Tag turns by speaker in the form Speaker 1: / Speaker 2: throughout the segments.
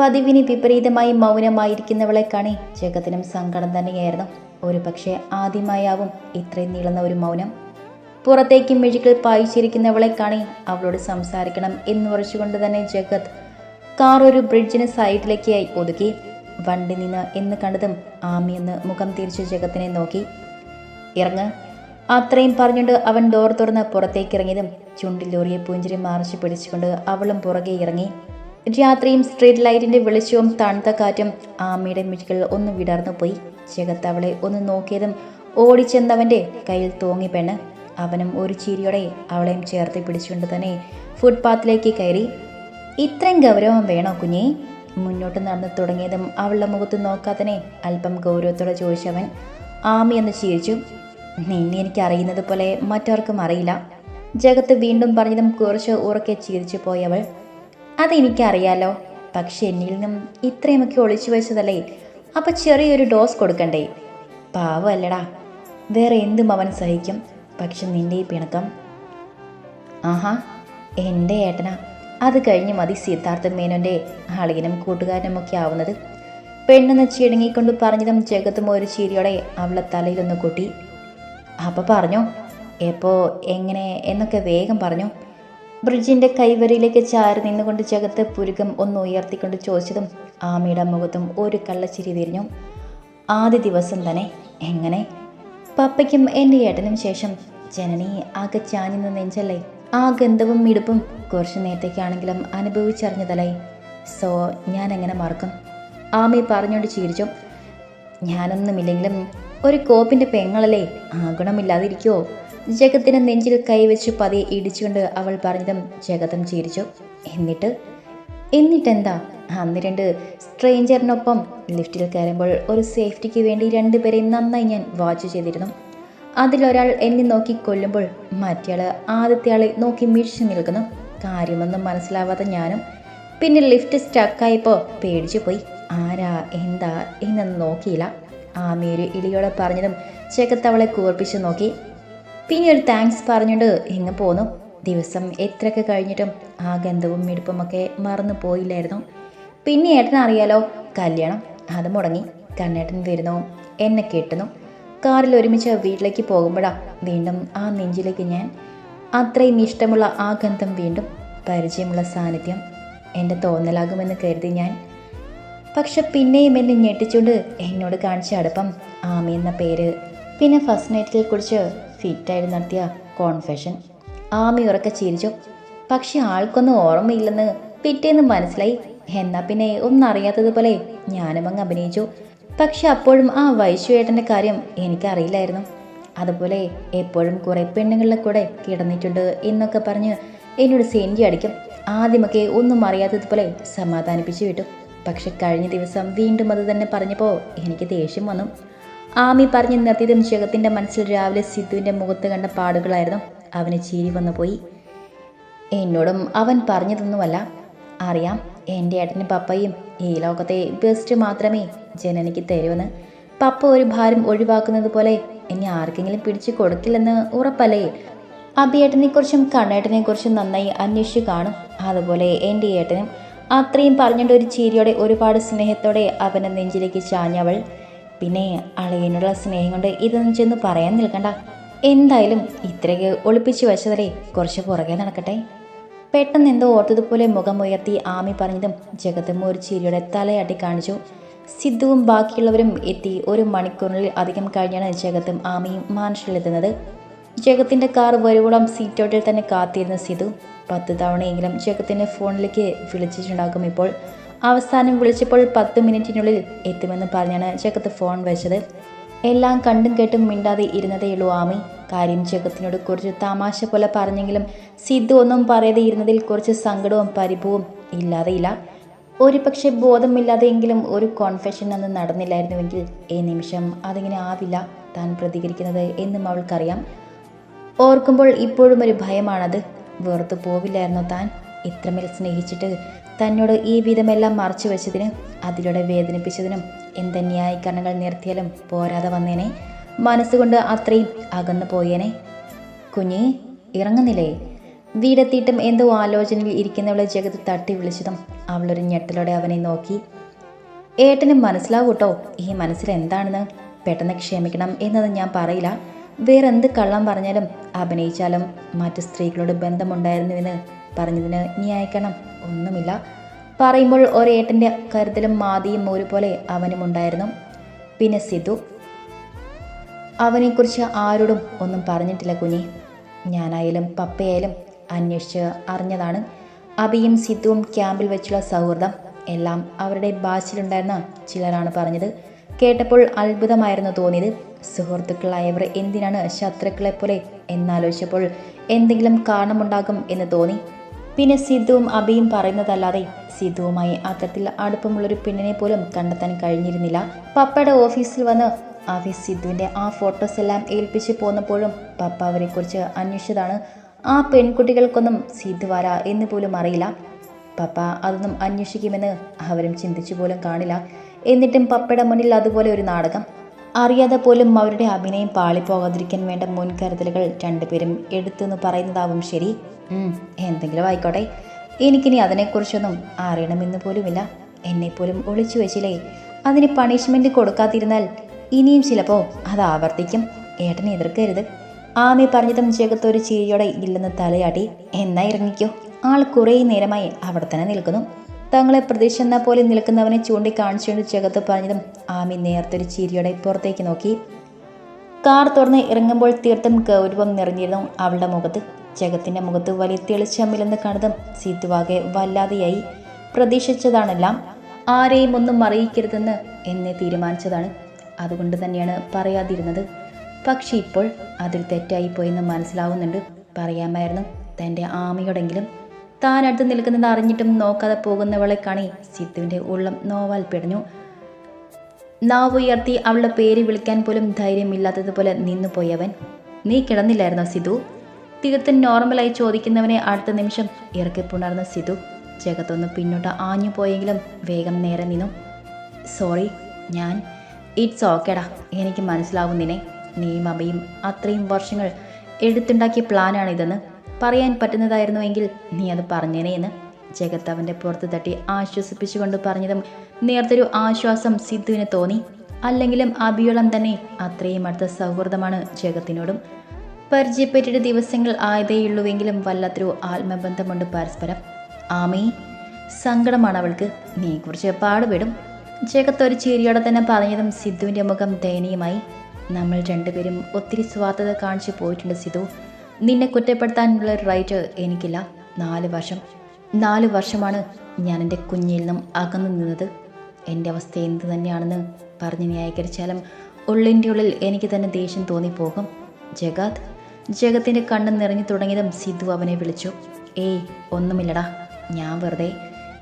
Speaker 1: പതിവിന് വിപരീതമായി മൗനമായിരിക്കുന്നവളെ കാണി ജഗത്തിനും സങ്കടം തന്നെയായിരുന്നു. ഒരു പക്ഷേ ആദ്യമായാവും ഇത്രയും നീളുന്ന ഒരു മൗനം. പുറത്തേക്ക് മിഴികൾ പായിച്ചിരിക്കുന്നവളെ കാണി അവളോട് സംസാരിക്കണം എന്ന് ഉറച്ചുകൊണ്ട് തന്നെ ജഗത് കാർ ഒരു ബ്രിഡ്ജിന് സൈഡിലേക്കായി ഒതുക്കി വണ്ടി നിന്ന് എന്ന് കണ്ടതും ആമിയെന്ന് മുഖം തിരിച്ച് ജഗത്തിനെ നോക്കി. ഇറങ്ങ് അത്രയും പറഞ്ഞുകൊണ്ട് അവൻ ഡോർ തുറന്ന് പുറത്തേക്ക് ഇറങ്ങിയതും ചുണ്ടിലോറിയെ പുഞ്ചിരി മാർച്ച് പിടിച്ചുകൊണ്ട് അവളും പുറകെ ഇറങ്ങി. രാത്രിയും സ്ട്രീറ്റ് ലൈറ്റിന്റെ വെളിച്ചവും തണുത്ത കാറ്റും ആമയുടെ മിഴികൾ ഒന്ന് വിടർന്നു പോയി. ജഗത്ത് അവളെ ഒന്ന് നോക്കിയതും ഓടിച്ചെന്നവന്റെ കയ്യിൽ തൂങ്ങി പെണ്ണ്. അവനും ഒരു ചിരിയോടെ അവളെയും ചേർത്ത് പിടിച്ചുകൊണ്ട് തന്നെ ഫുട്പാത്തിലേക്ക് കയറി. ഇത്രയും ഗൗരവം വേണോ കുഞ്ഞേ? മുന്നോട്ട് നടന്നു തുടങ്ങിയതും അവളുടെ മുഖത്ത് നോക്കാത്തനെ അല്പം ഗൗരവത്തോടെ ചോദിച്ചവൻ ആമി എന്ന് ചിരിച്ചു. നിന്നെ എനിക്ക് അറിയുന്നത് പോലെ മറ്റാർക്കും അറിയില്ല. ജഗത്ത് വീണ്ടും പറഞ്ഞതും കുറച്ച് ഉറക്കെ ചിരിച്ചു പോയവൾ അതെനിക്കറിയാലോ. പക്ഷെ എന്നിൽ നിന്നും ഇത്രയുമൊക്കെ ഒളിച്ചു വെച്ചതല്ലേ. അപ്പൊ ചെറിയൊരു ഡോസ് കൊടുക്കണ്ടേ? പാവല്ലടാ. വേറെ എന്തും അവൻ സഹിക്കും. പക്ഷെ നിന്റെ ഈ പിണക്കം. ആഹാ എന്റെ ഏട്ടനാ. അത് കഴിഞ്ഞ് മതി സിദ്ധാർത്ഥ മേനോന്റെ അളിയനും കൂട്ടുകാരനുമൊക്കെ ആവുന്നത്. പെണ്ണെന്ന് ചിടുങ്ങിക്കൊണ്ട് പറഞ്ഞതും ജഗത്തും ഒരു ചിരിയോടെ അവളെ തലയിലൊന്ന് കൂട്ടി. അപ്പോൾ പറഞ്ഞോ? എപ്പോ എങ്ങനെ എന്നൊക്കെ വേഗം പറഞ്ഞു. ബ്രിഡ്ജിന്റെ കൈവരിയിലേക്ക് ചാരി നിന്നുകൊണ്ട് ജഗത്ത് പുരുകം ഒന്ന് ഉയർത്തിക്കൊണ്ട് ചോദിച്ചതും ആമയുടെ മുഖത്തും ഒരു കള്ളച്ചിരി വിരിഞ്ഞു. ആദ്യ ദിവസം തന്നെ. എങ്ങനെ? പപ്പയ്ക്കും എന്റെ ഏട്ടനും ശേഷം. ജനനി ആകെ ചാഞ്ഞു നെഞ്ചല്ലേ. ആ ഗന്ധവും മിടുപ്പും കുറച്ച് നേരത്തേക്കാണെങ്കിലും അനുഭവിച്ചറിഞ്ഞതല്ലേ. സോ ഞാൻ എങ്ങനെ മറക്കും? ആമി പറഞ്ഞുകൊണ്ട് ചിരിച്ചു. ഞാനൊന്നുമില്ലെങ്കിലും ഒരു കോപ്പിന്റെ പെങ്ങളല്ലേ. ആ ഗുണമില്ലാതിരിക്കുമോ ജഗത്തിന് നെഞ്ചിൽ കൈവച്ച് പതിയെ ഇടിച്ചുകൊണ്ട് അവൾ പറഞ്ഞതും ജഗതം ചിരിച്ചു. എന്നിട്ട്? എന്നിട്ടെന്താ? അന്ന് രണ്ട് സ്ട്രേഞ്ചറിനൊപ്പം ലിഫ്റ്റിൽ കയറുമ്പോൾ ഒരു സേഫ്റ്റിക്ക് വേണ്ടി രണ്ടുപേരെയും നന്നായി ഞാൻ വാച്ച് ചെയ്തിരുന്നു. അതിലൊരാൾ എന്നെ നോക്കി കൊല്ലുമ്പോൾ മറ്റേയാൾ ആദ്യത്തെ ആളെ നോക്കി മിഴിച്ചു നിൽക്കുന്നു. കാര്യമൊന്നും മനസ്സിലാവാതെ ഞാനും. പിന്നെ ലിഫ്റ്റ് സ്റ്റക്കായപ്പോൾ പേടിച്ചു പോയി ആരാ? എന്താ? എന്നൊന്നും നോക്കിയില്ല. ആമിയൊരു ഇളിയോടെ പറഞ്ഞതും ചെക്കത്തവളെ കൂർപ്പിച്ച് നോക്കി. പിന്നെ ഒരു താങ്ക്സ് പറഞ്ഞുകൊണ്ട് ഇങ്ങ് പോന്നു. ദിവസം എത്രയൊക്കെ കഴിഞ്ഞിട്ടും ആ ഗന്ധവും മിടുപ്പുമൊക്കെ മറന്നു പോയില്ലായിരുന്നു. പിന്നെ ഏട്ടൻ അറിയാലോ കല്യാണം അത് മുടങ്ങി കണ്ണേട്ടൻ വരുന്നു എന്നെ കെട്ടുന്നു. കാറിൽ ഒരുമിച്ച് വീട്ടിലേക്ക് പോകുമ്പോഴാണ് വീണ്ടും ആ നെഞ്ചിലേക്ക് ഞാൻ അത്രയും ഇഷ്ടമുള്ള ആ ഗന്ധം വീണ്ടും പരിചയമുള്ള സാന്നിധ്യം എന്റെ തോന്നലാകുമെന്ന് കരുതി ഞാൻ. പക്ഷെ പിന്നെയും എന്നെ ഞെട്ടിച്ചുകൊണ്ട് എന്നോട് കാണിച്ച അടുപ്പം ആമി എന്ന പേര്. പിന്നെ ഫസ്റ്റ് നൈറ്റിൽ കുറിച്ച് ഫിറ്റായിട്ട് നടത്തിയ കോൺഫെഷൻ ആമി ഉറക്കെ ചിരിച്ചു. പക്ഷെ ആൾക്കൊന്നും ഓർമ്മയില്ലെന്ന് പിറ്റേന്ന് മനസ്സിലായി. എന്നാ പിന്നെ ഒന്നും അറിയാത്തതുപോലെ ഞാനും അങ്ങ് അഭിനയിച്ചു. പക്ഷെ അപ്പോഴും ആ വൈശുവേട്ടന്റെ കാര്യം എനിക്കറിയില്ലായിരുന്നു. അതുപോലെ എപ്പോഴും കുറേ പെണ്ണുങ്ങളുടെ കൂടെ കിടന്നിട്ടുണ്ട് എന്നൊക്കെ പറഞ്ഞ് എന്നോട് സെന്റി അടിക്കും. ആദ്യമൊക്കെ ഒന്നും അറിയാത്തതുപോലെ സമാധാനിപ്പിച്ചു വിട്ടു. പക്ഷെ കഴിഞ്ഞ ദിവസം വീണ്ടും അത് തന്നെ പറഞ്ഞപ്പോൾ എനിക്ക് ദേഷ്യം വന്നു. ആമി പറഞ്ഞ് നിർത്തിയതും ജഗത്തിന്റെ മനസ്സിൽ രാവിലെ സിദ്ധുവിന്റെ മുഖത്ത് കണ്ട പാടുകളായിരുന്നു. അവന് ചിരി വന്നു പോയി. എന്നോടും അവൻ പറഞ്ഞതൊന്നുമല്ല. അറിയാം എന്റെ ഏട്ടനും പപ്പയും ഈ ലോകത്തെ ബെസ്റ്റ് മാത്രമേ ജനനിക്ക് തരുമെന്ന് പപ്പ ഒരു ഭാരം ഒഴിവാക്കുന്നത് പോലെ ഇനി ആർക്കെങ്കിലും പിടിച്ചു കൊടുക്കില്ലെന്ന് ഉറപ്പല്ലേ? അഭിയേട്ടനെക്കുറിച്ചും കണ്ണേട്ടനെക്കുറിച്ചും നന്നായി അന്വേഷിച്ചു കാണും. അതുപോലെ എന്റെ ഏട്ടനും അത്രയും പറഞ്ഞുകൊണ്ട് ഒരു ചിരിയോടെ ഒരുപാട് സ്നേഹത്തോടെ അവന്റെ നെഞ്ചിലേക്ക് ചാഞ്ഞവൾ. പിന്നെ അളയനുള്ള സ്നേഹം കൊണ്ട് ഇതൊന്നും ചെന്ന് പറയാൻ നിൽക്കണ്ട. എന്തായാലും ഇത്രയ്ക്ക് ഒളിപ്പിച്ചു വെച്ചതല്ലേ കുറച്ച് പുറകെ നടക്കട്ടെ. പെട്ടെന്ന് എന്തോ ഓർത്തതുപോലെ മുഖം ഉയർത്തി ആമി പറഞ്ഞതും ജഗത്തും ഒരു ചിരിയുടെ തലയാട്ടി കാണിച്ചു. സിദ്ധുവും ബാക്കിയുള്ളവരും എത്തി ഒരു മണിക്കൂറിൽ അധികം കഴിഞ്ഞാണ് ജഗത്തും ആമിയും മാനുഷിലെത്തുന്നത്. ജഗത്തിന്റെ കാർ വരുവോളം സീറ്റോട്ടിൽ തന്നെ കാത്തിരുന്ന സിധു പത്ത് തവണയെങ്കിലും ജഗത്തിന്റെ ഫോണിലേക്ക് വിളിച്ചിട്ടുണ്ടാകും ഇപ്പോൾ. അവസാനം വിളിച്ചപ്പോൾ പത്ത് മിനിറ്റിനുള്ളിൽ എത്തുമെന്ന് പറഞ്ഞാണ് ചെക്കത്ത് ഫോൺ വെച്ചത്. എല്ലാം കണ്ടും കേട്ടും മിണ്ടാതെ ഇരുന്നതേയുള്ളൂ ആമി. കാര്യം ചെക്കത്തിനോട് കുറച്ച് തമാശ പോലെ പറഞ്ഞെങ്കിലും സിദ്ധു ഒന്നും പറയാതെ ഇരുന്നതിൽ കുറച്ച് സങ്കടവും പരിഭവും ഇല്ലാതെയില്ല ഒരു പക്ഷേ ബോധമില്ലാതെയെങ്കിലും ഒരു കോൺഫെഷൻ അന്ന് നടന്നില്ലായിരുന്നുവെങ്കിൽ ഈ നിമിഷം അതിങ്ങനെ ആവില്ല താൻ പ്രതികരിക്കുന്നത് എന്നും അവൾക്കറിയാം. ഓർക്കുമ്പോൾ ഇപ്പോഴും ഒരു ഭയമാണത്. വെറുത്തു പോവില്ലായിരുന്നു താൻ? ഇത്രമേൽ സ്നേഹിച്ചിട്ട് തന്നോട് ഈ വിധമെല്ലാം മറച്ചു വെച്ചതിന് അതിലൂടെ വേദനിപ്പിച്ചതിനും എന്ത് ന്യായീകരണങ്ങൾ നിർത്തിയാലും പോരാതെ വന്നേനെ. മനസ്സുകൊണ്ട് അത്രയും അകന്നു പോയേനെ. കുഞ്ഞി ഇറങ്ങുന്നില്ലേ? വീടെത്തിയിട്ടും എന്തോ ആലോചനയിൽ ഇരിക്കുന്നവളെ ജഗത് തട്ടി വിളിച്ചതും അവളൊരു ഞെട്ടലോടെ അവനെ നോക്കി. ഏട്ടന് മനസ്സിലാവൂട്ടോ? ഈ മനസ്സിൽ എന്താണെന്ന് പെട്ടെന്ന് ക്ഷമിക്കണം എന്നത് ഞാൻ പറയില്ല. വേറെ എന്ത് കള്ളം പറഞ്ഞാലും അഭിനയിച്ചാലും മറ്റു സ്ത്രീകളോട് ബന്ധമുണ്ടായിരുന്നുവെന്ന് പറഞ്ഞതിന് ന്യായിക്കണം. ഒന്നുമില്ല. പറയുമ്പോൾ ഒരേട്ടന്റെ കരുതലും മാതിയും ഒരുപോലെ അവനും ഉണ്ടായിരുന്നു. പിന്നെ സിധു അവനെക്കുറിച്ച് ആരോടും ഒന്നും പറഞ്ഞിട്ടില്ല കുഞ്ഞി. ഞാനായാലും പപ്പയായാലും അന്വേഷിച്ച് അറിഞ്ഞതാണ്. അബിയും സിദ്ധുവും ക്യാമ്പിൽ വെച്ചുള്ള സൗഹൃദം എല്ലാം അവരുടെ ഭാഷയിലുണ്ടായിരുന്ന ചിലരാണ് പറഞ്ഞത്. കേട്ടപ്പോൾ അത്ഭുതമായിരുന്നു തോന്നിയത്. സുഹൃത്തുക്കളായവർ എന്തിനാണ് ശത്രുക്കളെപ്പോലെ എന്നാലോചിച്ചപ്പോൾ എന്തെങ്കിലും കാരണമുണ്ടാകും എന്ന് തോന്നി. പിന്നെ സിദ്ധുവും അബിയും പറയുന്നതല്ലാതെ സിദ്ധുവുമായി അത്തരത്തിൽ അടുപ്പമുള്ളൊരു പെണ്ണിനെ പോലും കണ്ടെത്താൻ കഴിഞ്ഞിരുന്നില്ല. പപ്പയുടെ ഓഫീസിൽ വന്ന് അവി സിദ്ധുവിന്റെ ആ ഫോട്ടോസ് എല്ലാം ഏൽപ്പിച്ച് പോന്നപ്പോഴും പപ്പ അവരെക്കുറിച്ച് അന്വേഷിച്ചതാണ്. ആ പെൺകുട്ടികൾക്കൊന്നും സിദ്ധുവാര എന്ന് പോലും അറിയില്ല. പപ്പ അതൊന്നും അന്വേഷിക്കുമെന്ന് അവരും ചിന്തിച്ചു പോലും കാണില്ല. എന്നിട്ടും പപ്പയുടെ മുന്നിൽ അതുപോലെ ഒരു നാടകം. അറിയാതെ പോലും അവരുടെ അഭിനയം പാളിപ്പോകാതിരിക്കാൻ വേണ്ട മുൻകരുതലുകൾ രണ്ടുപേരും എടുത്തെന്ന് പറയുന്നതാവും ശരി. എന്തെങ്കിലും ആയിക്കോട്ടെ. എനിക്കിനി അതിനെക്കുറിച്ചൊന്നും അറിയണമെന്ന് പോലുമില്ല. എന്നെപ്പോലും ഒളിച്ചു വെച്ചില്ലേ. അതിന് പണിഷ്മെന്റ് കൊടുക്കാതിരുന്നാൽ ഇനിയും ചിലപ്പോൾ അത് ആവർത്തിക്കും. ഏട്ടനെ എതിർക്കരുത്. ആമി പറഞ്ഞതും ജഗത്തൊരു ചിരിയോടെ ഇല്ലെന്ന് തലയാട്ടി എന്നാ ഇറങ്ങിക്കോ. ആൾ കുറേ നേരമായി അവിടെ തന്നെ നിൽക്കുന്നു. തങ്ങളെ പ്രതീക്ഷ പോലെ നിൽക്കുന്നവനെ ചൂണ്ടിക്കാണിച്ചുകൊണ്ട് ജഗത്ത് പറഞ്ഞതും ആമി നേർത്തൊരു ചിരിയോടെ പുറത്തേക്ക് നോക്കി. കാർ തുറന്ന് ഇറങ്ങുമ്പോൾ തീർത്തും ഗൗരവം നിറഞ്ഞിരുന്നു അവളുടെ മുഖത്ത്. ജഗത്തിന്റെ മുഖത്ത് വലിയ തെളിച്ചമില്ലെന്ന് കണ്ടതും സീത്തുവാകെ വല്ലാതെയായി പ്രതീക്ഷിച്ചതാണെല്ലാം ആരെയും ഒന്നും അറിയിക്കരുതെന്ന് എന്നെ തീരുമാനിച്ചതാണ്. അതുകൊണ്ട് തന്നെയാണ് പറയാതിരുന്നത്. പക്ഷെ ഇപ്പോൾ അതിൽ തെറ്റായിപ്പോയെന്ന് മനസ്സിലാവുന്നുണ്ട്. പറയാമായിരുന്നു തന്റെ ആമയോടെങ്കിലും. താൻ അടുത്ത് നിൽക്കുന്നത് അറിഞ്ഞിട്ടും നോക്കാതെ പോകുന്നവളെ കാണി സിത്തുവിന്റെ ഉള്ളം നോവാൽ പിടഞ്ഞു. നാവ് ഉയർത്തി അവളുടെ പേര് വിളിക്കാൻ പോലും ധൈര്യമില്ലാത്തതുപോലെ നിന്നുപോയവൻ. നീ കിടന്നില്ലായിരുന്നോ സിധു തീർത്തും നോർമലായി ചോദിക്കുന്നവനെ അടുത്ത നിമിഷം ഇറക്കിപ്പുണർന്ന സിധു ജഗത്തൊന്ന് പിന്നോട്ട് ആഞ്ഞു പോയെങ്കിലും വേഗം നേരെ നിന്നു. സോറി ഞാൻ. ഇറ്റ്സ് ഓക്കേടാ. എനിക്ക് മനസ്സിലാവും മനസ്സിലാവുന്നിനെ നീയും അമ്മയും അത്രയും വർഷങ്ങൾ എടുത്തുണ്ടാക്കിയ പ്ലാനാണിതെന്ന്. പറയാൻ പറ്റുന്നതായിരുന്നുവെങ്കിൽ നീ അത് പറഞ്ഞേനെ എന്ന്. ജഗത്ത് അവന്റെ പുറത്ത് തട്ടി ആശ്വസിപ്പിച്ചുകൊണ്ട് പറഞ്ഞതും നേർത്തൊരു ആശ്വാസം സിദ്ധുവിന് തോന്നി. അല്ലെങ്കിലും അഭിയോളം തന്നെ അത്രയും അടുത്ത സൗഹൃദമാണ് ജഗത്തിനോടും. പരിചയപ്പെട്ടിട്ട് ദിവസങ്ങൾ ആയതേയുള്ളൂവെങ്കിലും വല്ലാത്തൊരു ആത്മബന്ധമുണ്ട് പരസ്പരം. ആമീ സങ്കടമാണ് അവൾക്ക്. നീയെക്കുറിച്ച് പാടുപെടും. ജഗത്ത് ഒരു ചിരിയോടെ തന്നെ പറഞ്ഞതും സിദ്ധുവിന്റെ മുഖം ദയനീയമായി. നമ്മൾ രണ്ടുപേരും ഒത്തിരി സ്വാർത്ഥത കാണിച്ചു പോയിട്ടുണ്ട് സിദ്ധു. നിന്നെ കുറ്റപ്പെടുത്താനുള്ള റൈറ്റ് എനിക്കില്ല. നാല് വർഷം. നാല് വർഷമാണ് ഞാൻ എന്റെ കുഞ്ഞിൽ നിന്നും അകന്നു നിന്നത്. എന്റെ അവസ്ഥ എന്ത് തന്നെയാണെന്ന് പറഞ്ഞ് ന്യായീകരിച്ചാലും ഉള്ളിന്റെ ഉള്ളിൽ എനിക്ക് തന്നെ ദേഷ്യം തോന്നിപ്പോകും. ജഗത് ജഗത്തിന്റെ കണ്ണ് നിറഞ്ഞു തുടങ്ങിയതും സിദ്ധു അവനെ വിളിച്ചു. ഏയ് ഒന്നുമില്ലടാ. ഞാൻ വെറുതെ.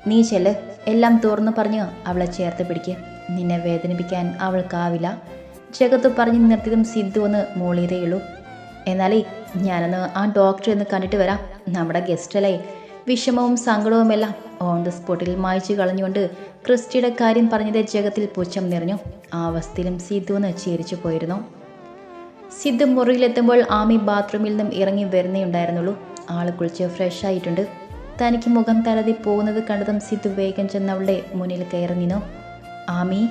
Speaker 1: നീ ചെല്ല്. എല്ലാം തുറന്നു പറഞ്ഞ് അവളെ ചേർത്ത് പിടിക്ക്. നിന്നെ വേദനിപ്പിക്കാൻ അവൾക്കാവില്ല. ജഗത്ത് പറഞ്ഞു നിർത്തിയതും സിദ്ധു ഒന്ന് മൂളിയതേയുള്ളൂ എന്നാലേ ഞാനൊന്ന് ആ ഡോക്ടറെ ഒന്ന് കണ്ടിട്ട് വരാം. നമ്മുടെ ഗസ്റ്റല്ലേ വിഷമവും സങ്കടവുമെല്ലാം ഓൺ ദ സ്പോട്ടിൽ മായ്ച്ചു കളഞ്ഞുകൊണ്ട് ക്രിസ്റ്റിയുടെ കാര്യം പറഞ്ഞത് ജഗത്തിൽ പുച്ഛം നിറഞ്ഞു. ആ അവസ്ഥയിലും സിദ്ധു ഒന്ന് ചിരിച്ചു പോയിരുന്നു. സിദ്ധു മുറിയിലെത്തുമ്പോൾ ആമി ബാത്റൂമിൽ നിന്നും ഇറങ്ങി വരുന്നേ ഉണ്ടായിരുന്നുള്ളൂ ആൾ കുളിച്ച് ഫ്രഷ് ആയിട്ടുണ്ട്. തനിക്ക് മുഖം തലതി പോകുന്നത് കണ്ടതും സിദ്ധു വേഗം ചെന്ന് അവളുടെ മുന്നിൽ കയറി നിന്നു. ആമി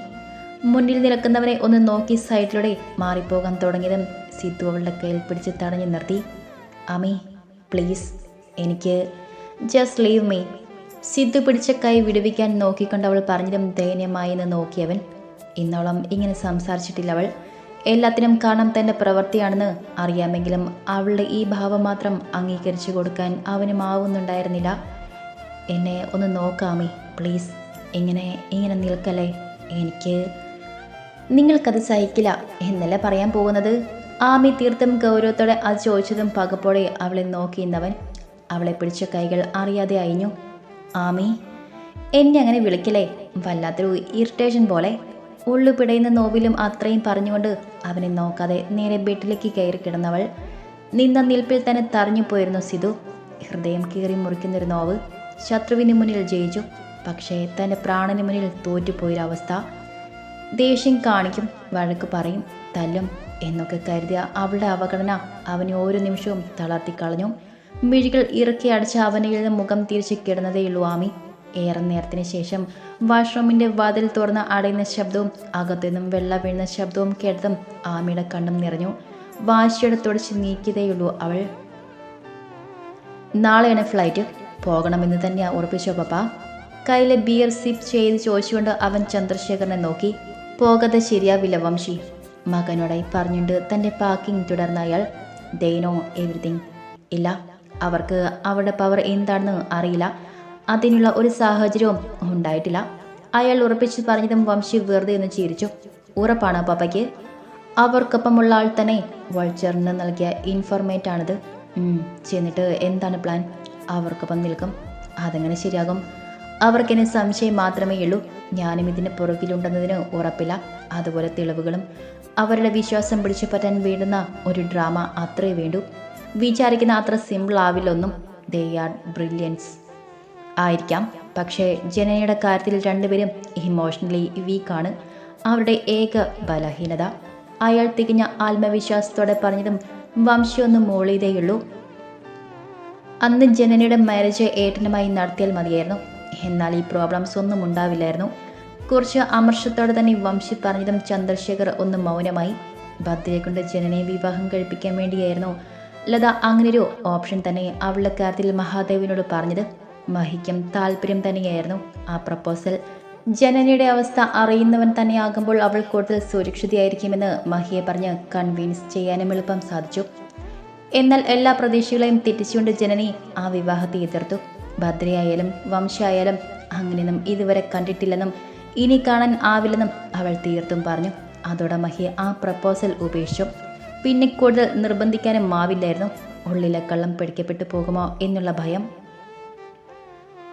Speaker 1: മുന്നിൽ നിൽക്കുന്നവനെ ഒന്ന് നോക്കി സൈഡിലൂടെ മാറിപ്പോകാൻ തുടങ്ങിയതും സിദ്ധു അവളുടെ കയ്യിൽ പിടിച്ച് തടഞ്ഞു നിർത്തി. ആമി പ്ലീസ് എനിക്ക് ജസ്റ്റ് ലീവ് മീ സിദ്ധു പിടിച്ച കൈ വിടുവിക്കാൻ നോക്കിക്കൊണ്ട് അവൾ പറഞ്ഞതും ദയനീയമായി എന്ന് നോക്കിയവൻ. ഇന്നോളം ഇങ്ങനെ സംസാരിച്ചിട്ടില്ല അവൾ. എല്ലാത്തിനും കാരണം തന്റെ പ്രവൃത്തിയാണെന്ന് അറിയാമെങ്കിലും അവളുടെ ഈ ഭാവം മാത്രം അംഗീകരിച്ചു കൊടുക്കാൻ അവനും ആവുന്നുണ്ടായിരുന്നില്ല എന്നെ ഒന്ന് നോക്കാമേ പ്ലീസ്. ഇങ്ങനെ ഇങ്ങനെ നിൽക്കല്ലേ? എനിക്ക് നിങ്ങൾക്കത് സഹിക്കില്ല എന്നല്ല പറയാൻ പോകുന്നത്? ആമി തീർത്തും ഗൗരവത്തോടെ അത് ചോദിച്ചതും പകപ്പോടെ അവളെ നോക്കിയിരുന്നവൻ അവളെ പിടിച്ച കൈകൾ അറിയാതെ അയിഞ്ഞു ആമി എന്നെ അങ്ങനെ വിളിക്കലേ വല്ലാത്തൊരു ഇറിറ്റേഷൻ പോലെ. ഉള്ളു പിടയുന്ന നോവിലും അത്രയും പറഞ്ഞുകൊണ്ട് അവനെ നോക്കാതെ നേരെ ബെഡിലേക്ക് കയറി കിടന്നവൾ നിന്ന നിൽപ്പിൽ തന്നെ തറഞ്ഞു പോയിരുന്നു സിധു. ഹൃദയം കീറി മുറിക്കുന്നൊരു നോവ് ശത്രുവിന് മുന്നിൽ ജയിച്ചു. പക്ഷേ തന്റെ പ്രാണന് മുന്നിൽ തോറ്റുപോയൊരവസ്ഥ ദേഷ്യം കാണിക്കും വഴക്ക് പറയും തല്ലും എന്നൊക്കെ കരുതിയ അവളുടെ അവഗണന അവനെ ഓരോ നിമിഷവും തളർത്തിക്കളഞ്ഞു. മിഴികൾ ഇറക്കി അടച്ച അവനിൽ നിന്ന് മുഖം തിരിച്ച് കിടന്നതേയുള്ളൂ ആമി. ഏറെ നേരത്തിന് ശേഷം വാഷ്റൂമിന്റെ വാതിൽ തുറന്ന് അടയുന്ന ശബ്ദവും അകത്തുനിന്നും വെള്ള വീഴുന്ന ശബ്ദവും കേട്ടതും ആമയുടെ കണ്ണും നിറഞ്ഞു. വാശിയുടെ തുടച്ച് നീക്കിയതേയുള്ളൂ അവൾ. നാളെയാണ് ഫ്ലൈറ്റ്. പോകണമെന്ന് തന്നെയാ ഉറപ്പിച്ചോ പപ്പ. കയ്യിലെ ബിയർ സിപ്പ് ചെയ്ത് ചോദിച്ചുകൊണ്ട് അവൻ ചന്ദ്രശേഖരനെ നോക്കി. പോകാതെ ശരിയാവില്ല വംശി. മകനോടായി പറഞ്ഞുകൊണ്ട് തന്റെ പാക്കിംഗ് തുടർന്ന അയാൾ ദൈനോ എവറിഥിങ് ഇല്ല. അവർക്ക് അവരുടെ പവർ എന്താണെന്ന് അറിയില്ല. അതിനുള്ള ഒരു സാഹചര്യവും ഉണ്ടായിട്ടില്ല. അയാൾ ഉറപ്പിച്ചു പറഞ്ഞതും വംശി വെറുതെ ഒന്ന് ചിരിച്ചു. ഉറപ്പാണ് പപ്പയ്ക്ക്. അവർക്കൊപ്പമുള്ള ആൾ തന്നെ വൾച്ചറിന് നൽകിയ ഇൻഫർമേറ്റ് ആണിത്. ചെന്നിട്ട് എന്താണ് പ്ലാൻ അവർക്കൊപ്പം നിൽക്കും. അതെങ്ങനെ ശരിയാകും? അവർക്കെന്നെ സംശയം മാത്രമേ ഉള്ളൂ. ഞാനും ഇതിന് പുറകിലുണ്ടെന്നതിന് ഉറപ്പില്ല. അതുപോലെ തെളിവുകളും. അവരുടെ വിശ്വാസം പിടിച്ചു പറ്റാൻ വേണ്ടുന്ന ഒരു ഡ്രാമ അത്രേ വേണ്ടൂ. വിചാരിക്കുന്ന അത്ര സിമ്പിൾ ആവില്ലൊന്നും. ദേ ആർ ബ്രില്യൻസ് ആയിരിക്കാം. പക്ഷേ ജനനയുടെ കാര്യത്തിൽ രണ്ടുപേരും ഇമോഷണലി വീക്കാണ് അവരുടെ ഏക ബലഹീനത. അയാൾ തികഞ്ഞ ആത്മവിശ്വാസത്തോടെ പറഞ്ഞതും വംശമൊന്നും മോളിയതേയുള്ളൂ. അന്ന് ജനനയുടെ മാരേജ് ഏട്ടനുമായി നടത്തിയാൽ മതിയായിരുന്നു. എന്നാൽ ഈ പ്രോബ്ലംസ് ഒന്നും ഉണ്ടാവില്ലായിരുന്നു. കുറച്ച് അമർഷത്തോടെ തന്നെ വംശി പറഞ്ഞതും ചന്ദ്രശേഖർ ഒന്ന് മൗനമായി. ഭദ്രയെ കൊണ്ട് ജനനെ വിവാഹം കഴിപ്പിക്കാൻ വേണ്ടിയായിരുന്നു. ലത അങ്ങനൊരു ഓപ്ഷൻ തന്നെ അവളുടെ കാര്യത്തിൽ മഹാദേവിനോട് പറഞ്ഞത്. മഹിക്കും താല്പര്യം തന്നെയായിരുന്നു ആ പ്രപ്പോസൽ. ജനനിയുടെ അവസ്ഥ അറിയുന്നവൻ തന്നെയാകുമ്പോൾ അവൾ കൂടുതൽ സുരക്ഷിതയായിരിക്കുമെന്ന് മഹിയെ പറഞ്ഞ് കൺവിൻസ് ചെയ്യാനും എളുപ്പം സാധിച്ചു. എന്നാൽ എല്ലാ പ്രതീക്ഷകളെയും തെറ്റിച്ചുകൊണ്ട് ജനനി ആ വിവാഹത്തെ എതിർത്തു. ഭദ്രയായാലും വംശയായാലും അങ്ങനെയൊന്നും ഇതുവരെ കണ്ടിട്ടില്ലെന്നും ഇനി കാണാൻ ആവില്ലെന്നും അവൾ തീർത്തും പറഞ്ഞു. അതോടെ മഹി ആ പ്രപ്പോസൽ ഉപേക്ഷിച്ചു. പിന്നെ കൂടുതൽ നിർബന്ധിക്കാനും മാവില്ലായിരുന്നു ഉള്ളിലെ കള്ളം പിടിക്കപ്പെട്ടു പോകുമോ എന്നുള്ള ഭയം.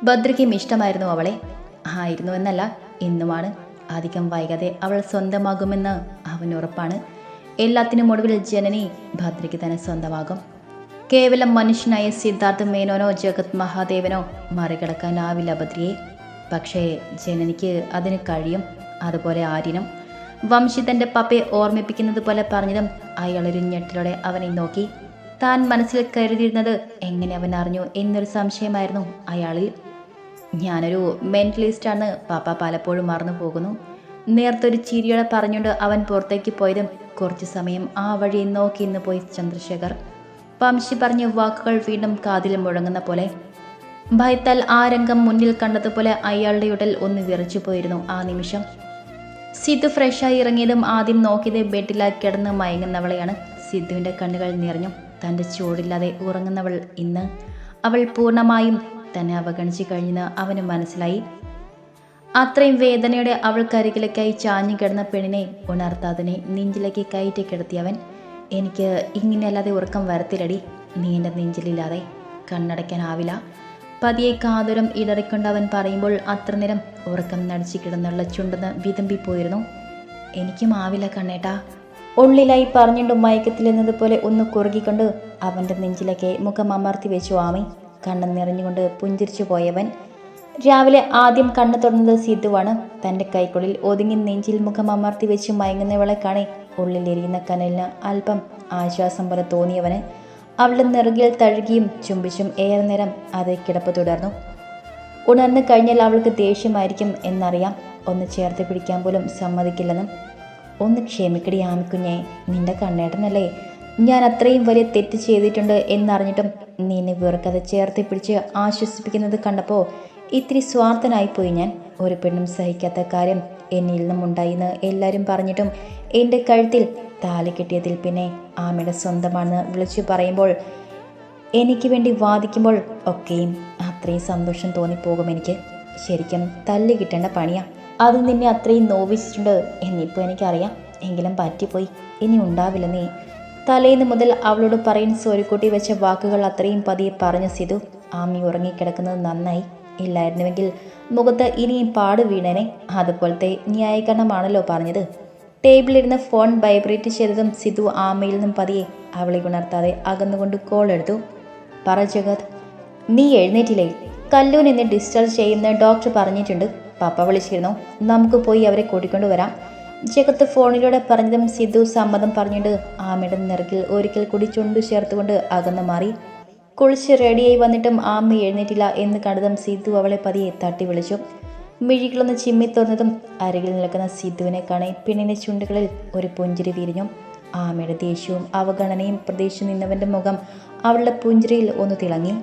Speaker 1: ഭദ്രയ്ക്കും ഇഷ്ടമായിരുന്നു അവളെ. ആയിരുന്നു എന്നല്ല ഇന്നുമാണ് അധികം വൈകാതെ അവൾ സ്വന്തമാകുമെന്ന് അവൻ ഉറപ്പാണ്. എല്ലാത്തിനും ഒടുവിൽ ജനനി ഭദ്രയ്ക്ക് തന്നെ സ്വന്തമാകും. കേവലം മനുഷ്യനായ സിദ്ധാർത്ഥ മേനോനോ ജഗത് മഹാദേവനോ മറികടക്കാനാവില്ല ഭദ്രയെ. പക്ഷേ ജനനിക്ക് അതിന് കഴിയും അതുപോലെ ആര്യനും. വംശി തന്റെ പപ്പയെ ഓർമ്മിപ്പിക്കുന്നത് പോലെ പറഞ്ഞതും അയാളൊരു ഞെട്ടിലൂടെ അവനെ നോക്കി. താൻ മനസ്സിൽ കരുതിയിരുന്നത് എങ്ങനെ അവൻ അറിഞ്ഞു എന്നൊരു സംശയമായിരുന്നു അയാളിൽ. ഞാനൊരു മെന്റലിസ്റ്റാണ് പാപ്പ പലപ്പോഴും മറന്നു പോകുന്നു. നേർത്തൊരു ചിരിയോടെ പറഞ്ഞുകൊണ്ട് അവൻ പുറത്തേക്ക് പോയതും കുറച്ചു സമയം ആ വഴി നോക്കി ഇന്ന് പോയി ചന്ദ്രശേഖർ. വംശി പറഞ്ഞ വാക്കുകൾ വീണ്ടും കാതിൽ മുഴങ്ങുന്ന പോലെ. ഭയത്താൽ ആ രംഗം മുന്നിൽ കണ്ടതുപോലെ അയാളുടെ ഉടൽ ഒന്ന് വിറച്ചു പോയിരുന്നു ആ നിമിഷം. സിദ്ധു ഫ്രഷായി ഇറങ്ങിയതും ആദ്യം നോക്കിയത് ബെഡിലായി കിടന്ന് മയങ്ങുന്നവളെയാണ്. സിദ്ധുവിന്റെ കണ്ണുകൾ നിറഞ്ഞു. തന്റെ ചൂടില്ലാതെ ഉറങ്ങുന്നവൾ ഇന്ന്. അവൾ പൂർണമായും തന്നെ അവഗണിച്ചു കഴിഞ്ഞെന്ന് അവന് മനസ്സിലായി. അത്രയും വേദനയുടെ അവൾക്കരികിലേക്കായി ചാഞ്ഞു കിടന്ന പെണ്ണിനെ ഉണർത്താതിനെ നെഞ്ചിലേക്ക് കയറ്റി കിടത്തിയവൻ എനിക്ക് ഇങ്ങനെയല്ലാതെ ഉറക്കം വരത്തില്ലടി. നീ എന്റെ നെഞ്ചിലില്ലാതെ കണ്ണടയ്ക്കാനാവില്ല. പതിയെ കാതുരം ഇടറിക്കൊണ്ട് അവൻ പറയുമ്പോൾ അത്ര നേരം ഉറക്കം നടിച്ചു കിടന്നുള്ള ചുണ്ടെന്ന് വിതമ്പിപ്പോയിരുന്നു എനിക്കും ആവില്ല കണ്ണേട്ടാ. ഉള്ളിലായി പറഞ്ഞുകൊണ്ട് മയക്കത്തിലെന്നതുപോലെ ഒന്ന് കുറുകിക്കൊണ്ട് അവന്റെ നെഞ്ചിലേക്ക് മുഖം അമർത്തി വെച്ചു ആമി. കണ്ണ് നിറഞ്ഞുകൊണ്ട് പുഞ്ചിരിച്ചു പോയവൻ രാവിലെ ആദ്യം കണ്ണു തുറന്നത് സിദ്ധുവാണ് തന്റെ കൈക്കുള്ളിൽ ഒതുങ്ങി നെഞ്ചിൽ മുഖം അമർത്തി വെച്ച് മയങ്ങുന്നവളെ കാണി ഉള്ളിലെരിയുന്ന കനലിന് അല്പം ആശ്വാസം പോലെ തോന്നിയവന് അവളുടെ നെറുകിൽ തഴുകിയും ചുംബിച്ചും ഏറെ നേരം അതേ കിടപ്പ് തുടർന്നു. ഉണർന്നു കഴിഞ്ഞാൽ അവൾക്ക് ദേഷ്യമായിരിക്കും എന്നറിയാം. ഒന്ന് ചേർത്ത് പിടിക്കാൻ പോലും സമ്മതിക്കില്ലെന്നും ഒന്ന് ക്ഷമിക്കടി ആമിക്കുഞ്ഞെ നിന്റെ കണ്ണേട്ടനല്ലേ? ഞാൻ അത്രയും വലിയ തെറ്റ് ചെയ്തിട്ടുണ്ട് എന്നറിഞ്ഞിട്ടും നിന്നെ വെറുക്കാതെ ചേർത്ത് പിടിച്ച് ആശ്വസിപ്പിക്കുന്നത് കണ്ടപ്പോൾ ഇത്തിരി സ്വാർത്ഥനായിപ്പോയി ഞാൻ. ഒരു പെണ്ണും സഹിക്കാത്ത കാര്യം എന്നിൽ നിന്നും ഉണ്ടായിന്ന് എല്ലാവരും പറഞ്ഞിട്ടും എന്റെ കഴുത്തിൽ താലി കിട്ടിയതിൽ പിന്നെ ആമയുടെ സ്വന്തമാണെന്ന് വിളിച്ചു പറയുമ്പോൾ എനിക്ക് വേണ്ടി വാദിക്കുമ്പോൾ ഒക്കെയും അത്രയും സന്തോഷം തോന്നിപ്പോകും എനിക്ക്. ശരിക്കും തല്ലു കിട്ടേണ്ട പണിയാ. അത് നിന്നെ അത്രയും നോവിച്ചിട്ടുണ്ട് എന്നിപ്പോൾ എനിക്കറിയാം. എങ്കിലും പറ്റിപ്പോയി. ഇനി ഉണ്ടാവില്ല നീ. തലേന്ന് മുതൽ അവളോട് പറയാൻ സ്വരുക്കൂട്ടി വെച്ച വാക്കുകൾ അത്രയും പതിയെ പറഞ്ഞ സിതു ആമി ഉറങ്ങിക്കിടക്കുന്നത് നന്നായി ഇല്ലായിരുന്നുവെങ്കിൽ മുഖത്ത് ഇനിയും പാട് വീണേനെ. അതുപോലത്തെ ന്യായീകരണമാണല്ലോ പറഞ്ഞത്. ടേബിളിരുന്ന് ഫോൺ വൈബ്രേറ്റ് ചെയ്തതും സിതു ആമയിൽ നിന്നും പതിയെ അവളെ ഉണർത്താതെ അകന്നുകൊണ്ട് കോൾ എടുത്തു. പറ ജഗത് നീ എഴുന്നേറ്റില്ലേ? കല്ലൂൻ എന്നെ ഡിസ്ചാർജ് ചെയ്യുന്ന ഡോക്ടർ പറഞ്ഞിട്ടുണ്ട്. പപ്പ വിളിച്ചിരുന്നു. നമുക്ക് പോയി അവരെ കൂട്ടിക്കൊണ്ട് വരാം. ജഗത്ത് ഫോണിലൂടെ പറഞ്ഞതും സിദ്ധു സമ്മതം പറഞ്ഞിട്ട് ആമയുടെ നിറകിൽ ഒരിക്കൽ കൂടി ചുണ്ടു ചേർത്തുകൊണ്ട് അകന്നു മാറി. കുളിച്ച് റെഡിയായി വന്നിട്ടും ആമ എഴുന്നേറ്റില്ല എന്ന് കണ്ടതും സിദ്ധു അവളെ പതിയെ തട്ടി വിളിച്ചു. മിഴികളൊന്ന് ചിമ്മി തുറന്നതും അരകിൽ നിൽക്കുന്ന സിദ്ധുവിനെ കാണെ പെണ്ണിന്റെ ചുണ്ടുകളിൽ ഒരു പുഞ്ചിരി വിരിഞ്ഞു. ആമയുടെ ദേഷ്യവും അവഗണനയും പ്രതീക്ഷിച്ചു നിന്നവന്റെ മുഖം അവളുടെ പുഞ്ചിരിയിൽ ഒന്ന് തിളങ്ങി.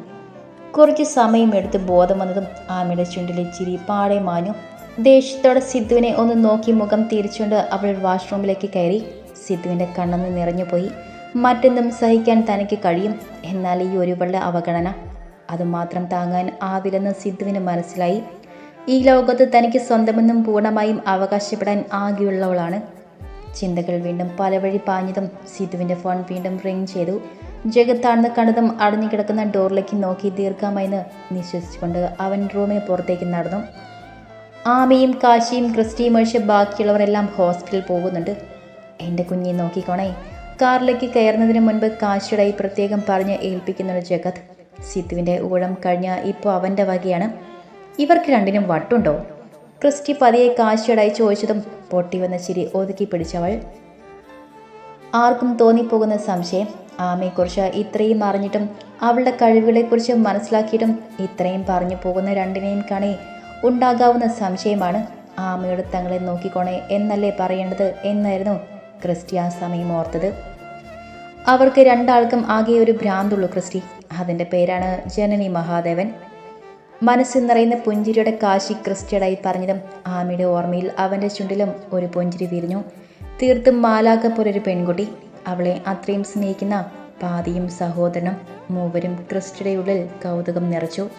Speaker 1: കുറച്ച് സമയം എടുത്ത് ബോധം വന്നതും ആമയുടെ ചുണ്ടിലെ ചിരി പാടെ മാഞ്ഞു. ദേഷ്യത്തോടെ സിദ്ധുവിനെ ഒന്ന് നോക്കി മുഖം തിരിച്ചുകൊണ്ട് അവൾ വാഷ്റൂമിലേക്ക് കയറി സിദ്ധുവിന്റെ കണ്ണെന്ന് നിറഞ്ഞുപോയി. മറ്റെന്തും സഹിക്കാൻ തനിക്ക് കഴിയും. എന്നാൽ ഈ ഒരുവളുടെ അവഗണന അതുമാത്രം താങ്ങാൻ ആവില്ലെന്ന് സിദ്ധുവിന് മനസ്സിലായി. ഈ ലോകത്ത് തനിക്ക് സ്വന്തമെന്നും പൂർണമായും അവകാശപ്പെടാൻ ആകെയുള്ളവളാണ്. ചിന്തകൾ വീണ്ടും പലവഴി പാഞ്ഞതും സിദ്ധുവിന്റെ ഫോൺ വീണ്ടും റിങ് ചെയ്തു. ജഗത്താണെന്ന് കണ്ടതും അടഞ്ഞു കിടക്കുന്ന ഡോറിലേക്ക് നോക്കി ദീർഘമായി നിശ്വസിച്ചുകൊണ്ട് അവൻ റൂമിന് പുറത്തേക്ക് നടന്നു. ആമയും കാശിയും ക്രിസ്റ്റിയും ഒഴിച്ച് ബാക്കിയുള്ളവരെല്ലാം ഹോസ്പിറ്റലിൽ പോകുന്നുണ്ട്. എന്റെ കുഞ്ഞിനെ നോക്കിക്കോണേ. കാറിലേക്ക് കയറുന്നതിന് മുൻപ് കാശിയുടായി പ്രത്യേകം പറഞ്ഞ് ഏൽപ്പിക്കുന്നുണ്ട് ജഗത്. സിദ്ധുവിന്റെ ഊഴം കഴിഞ്ഞ ഇപ്പോൾ അവന്റെ വകയാണ്. ഇവർക്ക് രണ്ടിനും വട്ടുണ്ടോ? ക്രിസ്റ്റി പതിയെ കാശിയോടായി ചോദിച്ചതും പൊട്ടി വന്ന ചിരി ഒതുക്കി പിടിച്ചവൾ. ആർക്കും തോന്നിപ്പോകുന്ന സംശയം. ആമയെക്കുറിച്ച് ഇത്രയും അറിഞ്ഞിട്ടും അവളുടെ കഴിവുകളെക്കുറിച്ച് മനസ്സിലാക്കിയിട്ടും ഇത്രയും പറഞ്ഞു പോകുന്ന രണ്ടിനെയും കാണി. ഉണ്ടാകാവുന്ന സംശയമാണ് ആമയോട് തങ്ങളെ നോക്കിക്കോണേ എന്നല്ലേ പറയേണ്ടത് എന്നായിരുന്നു ക്രിസ്റ്റി ആ സമയം ഓർത്തത്. അവർക്ക് രണ്ടാൾക്കും ആകെ ഒരു ഭ്രാന്തുള്ളൂ ക്രിസ്റ്റി. അതിന്റെ പേരാണ് ജനനി മഹാദേവൻ. മനസ്സിൽ നിറയുന്ന പുഞ്ചിരിയുടെ കാശി ക്രിസ്റ്റിയടായി പറഞ്ഞതും ആമിയുടെ ഓർമ്മയിൽ അവന്റെ ചുണ്ടിലും ഒരു പുഞ്ചിരി വിരിഞ്ഞു. തീർത്തും മാലാക പോലൊരു പെൺകുട്ടി. അവളെ അത്രയും സ്നേഹിക്കുന്ന പാതിയും സഹോദരനും മൂവരും ക്രിസ്റ്റിയുടെ ഉള്ളിൽ കൗതുകം നിറച്ചു.